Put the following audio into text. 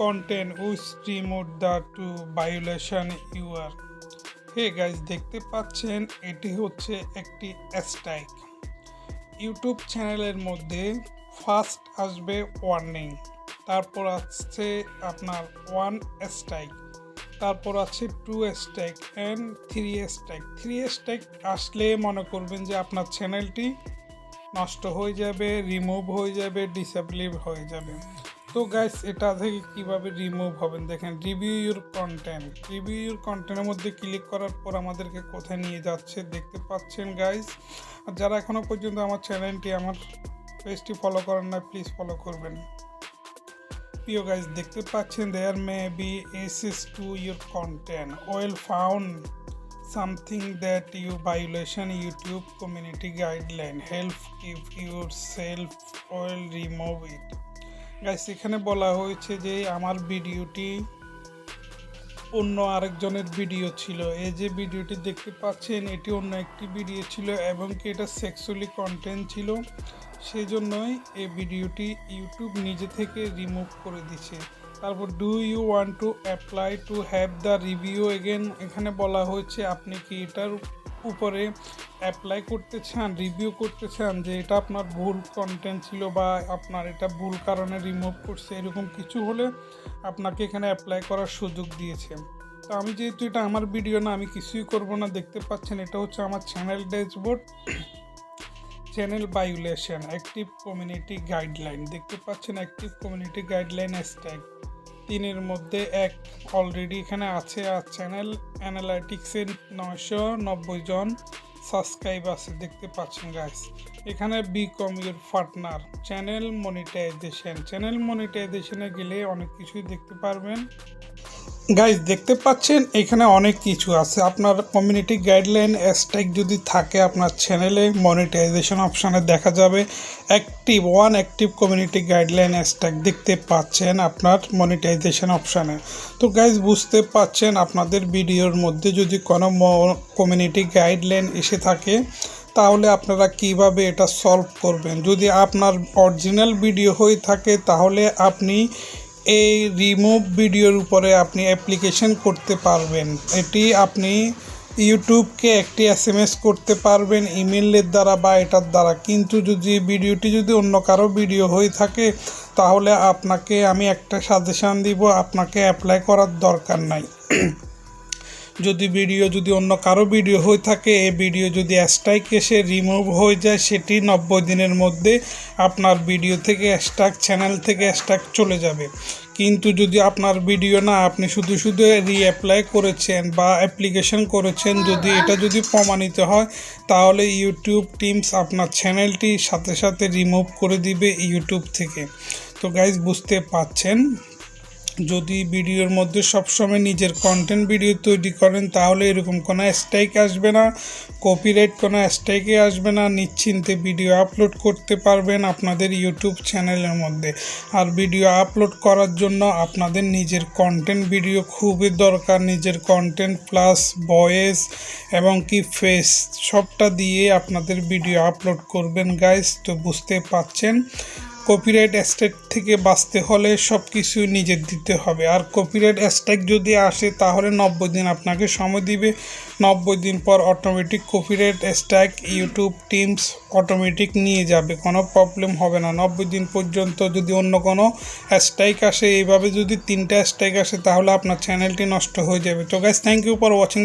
content which removed the two violation you are hey guys দেখতে পাচ্ছেন, এটি হচ্ছে একটি স্ট্রাইক ইউটিউব চ্যানেলের মধ্যে ফার্স্ট আসবে ওয়ার্নিং তারপর আসছে আপনার ওয়ান স্ট্রাইক তারপর আছে two strike and three strike three strike আসলে মনে করবেন যে আপনার চ্যানেলটি নষ্ট হয়ে যাবে রিমুভ হয়ে যাবে ডিসেবলিভ হয়ে যাবে। তো গাইস এটা থেকে কীভাবে রিমুভ হবেন? দেখেন review your content review your কন্টেন্টের মধ্যে ক্লিক করার পর আমাদেরকে কোথায় নিয়ে যাচ্ছে দেখতে পাচ্ছেন গাইস আর যারা এখনও পর্যন্ত আমার চ্যানেলটি আমার পেজটি ফলো করেন না প্লিজ ফলো করবেন। প্রিয় গাইস দেখতে পাচ্ছেন there may be issues to your content well found something that you violation youtube community guideline help yourself well remove it guys এখানে বলা হয়েছে যে আমার ভিডিওটি অন্য আরেকজনের ভিডিও ছিল। এই যে ভিডিওটি দেখতে পাচ্ছেন, এটি অন্য একটি ভিডিও ছিল এবং কি এটা সেক্সুয়ালি কন্টেন্ট ছিল। সেই জন্যই এই ভিডিওটি ইউটিউব নিজে থেকে রিমুভ করে দিছে তারপর do you want to apply to have the review again এখানে বলা হয়েছে, আপনি কি এটার উপরে অ্যাপ্লাই করতে চান রিভিউ করতে চান যে এটা আপনার ভুল কন্টেন্ট ছিল বা আপনার এটা ভুল কারণে রিমুভ করছে, এরকম কিছু হলে আপনাকে এখানে অ্যাপ্লাই করার সুযোগ দিয়েছে। তো আমি যেহেতু এটা আমার ভিডিও না, আমি কিছুই করব না, দেখতে পাচ্ছেন এটা হচ্ছে আমার channel dashboard channel violation active community guideline দেখতে পাচ্ছেন অ্যাক্টিভ কমিউনিটি গাইডলাইন স্ট্যাগ তিনের মধ্যে এক। অলরেডি এখানে আছে আর চ্যানেল অ্যানালাইটিক্সের নয়শো নব্বই জন সাবস্ক্রাইব আছে, দেখতে পাচ্ছেন গাইস এখানে become your partner channel monetization channel মনিটাইজেশনে গেলে অনেক কিছুই দেখতে পারবেন। গাইজ দেখতে পাচ্ছেন, এখানে অনেক কিছু আছে। আপনার কমিউনিটি গাইডলাইন স্ট্রাইক যদি থাকে, আপনার চ্যানেলে মনিটাইজেশন অপশানে দেখা যাবে। Active one active community guideline strike দেখতে পাচ্ছেন আপনার মনিটাইজেশন অপশানে তো গাইজ বুঝতে পাচ্ছেন, আপনাদের ভিডিওর মধ্যে যদি কোনো কমিউনিটি গাইডলাইন এসে থাকে তাহলে আপনারা কীভাবে এটা সলভ করবেন? যদি আপনার অরিজিনাল ভিডিও হয়ে থাকে, তাহলে আপনি এই রিমুভ ভিডিওর উপরে আপনি অ্যাপ্লিকেশন করতে পারবেন। এটি আপনি ইউটিউবকে একটি এস এম এস করতে পারবেন ইমেলের দ্বারা বা এটার দ্বারা। কিন্তু যদি ভিডিওটি যদি অন্য কারও ভিডিও হয়ে থাকে, তাহলে আপনাকে আমি একটা সাজেশান দিব, আপনাকে অ্যাপ্লাই করার দরকার নাই। যদি ভিডিও যদি অন্য কারও ভিডিও হয়ে থাকে, এই ভিডিও যদি স্ট্রাইক এসে রিমুভ হয়ে যায়, সেটি নব্বই দিনের মধ্যে আপনার ভিডিও থেকে স্ট্রাক চ্যানেল থেকে স্ট্রাক চলে যাবে। কিন্তু যদি আপনার ভিডিও না, আপনি শুধু শুধু রিঅ্যাপ্লাই করেছেন বা অ্যাপ্লিকেশন করেছেন, যদি এটা যদি প্রমাণিত হয়, তাহলে ইউটিউব টিমস আপনার চ্যানেলটি সাথে সাথে রিমুভ করে দিবে ইউটিউব থেকে। তো গাইজ বুঝতে পাচ্ছেন যদি ভিডিওর মধ্যে সবসময় নিজের কন্টেন্ট ভিডিও তৈরি করেন, তাহলে এরকম কোনো স্ট্রাইক আসবে না কপিরাইট কোনো স্ট্রাইকে আসবে না, নিশ্চিন্তে ভিডিও আপলোড করতে পারবেন আপনাদের ইউটিউব চ্যানেলের মধ্যে। আর ভিডিও আপলোড করার জন্য আপনাদের নিজের কন্টেন্ট ভিডিও খুবই দরকার, নিজের কন্টেন্ট প্লাস ভয়েস এবং কি ফেস সবটা দিয়ে আপনাদের ভিডিও আপলোড করবেন। গাইস তো বুঝতে পাচ্ছেন কপিরাইট স্ট্রাইক থেকে বাঁচতে হলে সব কিছু নিজের দিতে হবে। আর কপিরাইট স্ট্রাইক যদি আসে, তাহলে নব্বই দিন আপনাকে সময় দিবে। নব্বই দিন পর automatic copyright strike YouTube teams automatic নিয়ে যাবে। কোনো প্রবলেম হবে না। নব্বই দিন পর্যন্ত যদি অন্য কোনো স্ট্রাইক আসে, এইভাবে যদি তিনটা স্ট্রাইক আসে, তাহলে আপনার চ্যানেলটি নষ্ট হয়ে যাবে। তো guys thank you for watching